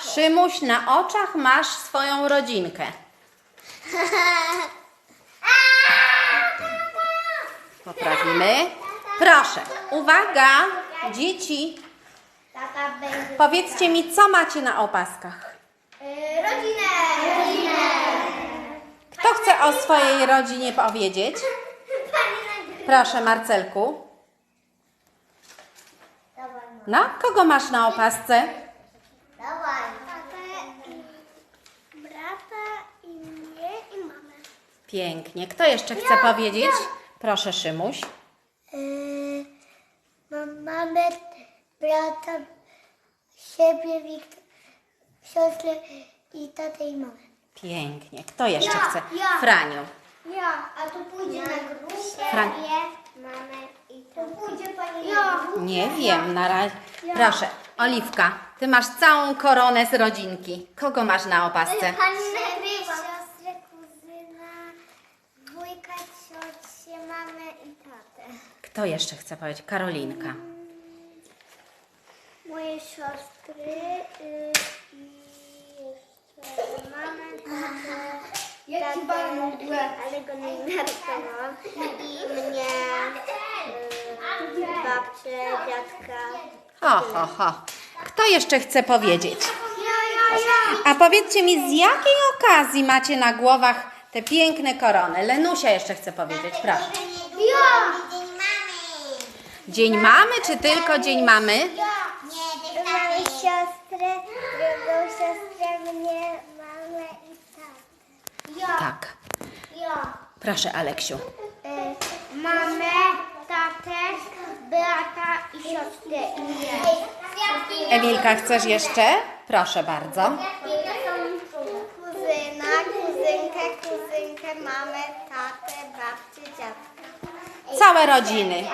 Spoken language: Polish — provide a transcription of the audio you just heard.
Szymuś, na oczach masz swoją rodzinkę. Poprawimy. Proszę, uwaga, dzieci, powiedzcie mi, co macie na opaskach. Rodzinę. Rodzinę. Kto chce o swojej rodzinie powiedzieć? Proszę, Marcelku. Mama. No, kogo masz na opasce? Dawaj. Tatę i brata i mnie i mamę. Pięknie. Kto jeszcze chce powiedzieć? Proszę, Szymuś. Yy, mam mamę, brata, siebie, Wiktor, siostrę i tatę i mamę. Pięknie. Kto jeszcze Ja, chce? ja. Franiu. Ja, a tu pójdzie na grupę. Fran- mamy i. Tu pójdzie pani ja. Nie wiem, na razie. Proszę, Oliwka, ty masz całą koronę z rodzinki. Kogo masz na opasce? Pani. Siostrę, kuzyna, wujka, ciocię, mamę i tatę. Kto jeszcze chce powiedzieć? Karolinka. Moje siostry y, i jeszcze mamę, tatę, tatę, ale go nie narysowałam. I mnie, y, babcię, dziadka. Ho, ho, ho. Kto jeszcze chce powiedzieć? Ja, ja, ja. A powiedzcie mi, z jakiej okazji macie na głowach te piękne korony? Lenusia jeszcze chce powiedzieć, proszę. Ja. Dzień mamy, czy tylko dzień mamy? Nie, mamy siostrę, drugą siostrę, mnie, mamę i tatę. Ja. Tak. Ja. Proszę, Aleksiu. Y, mamę, tatę, brata i siostrę i mnie. Emilka, chcesz jeszcze? Proszę bardzo. Kuzyna, kuzynkę, kuzynkę, mamę, tatę, babcię, dziadka. Całe rodziny.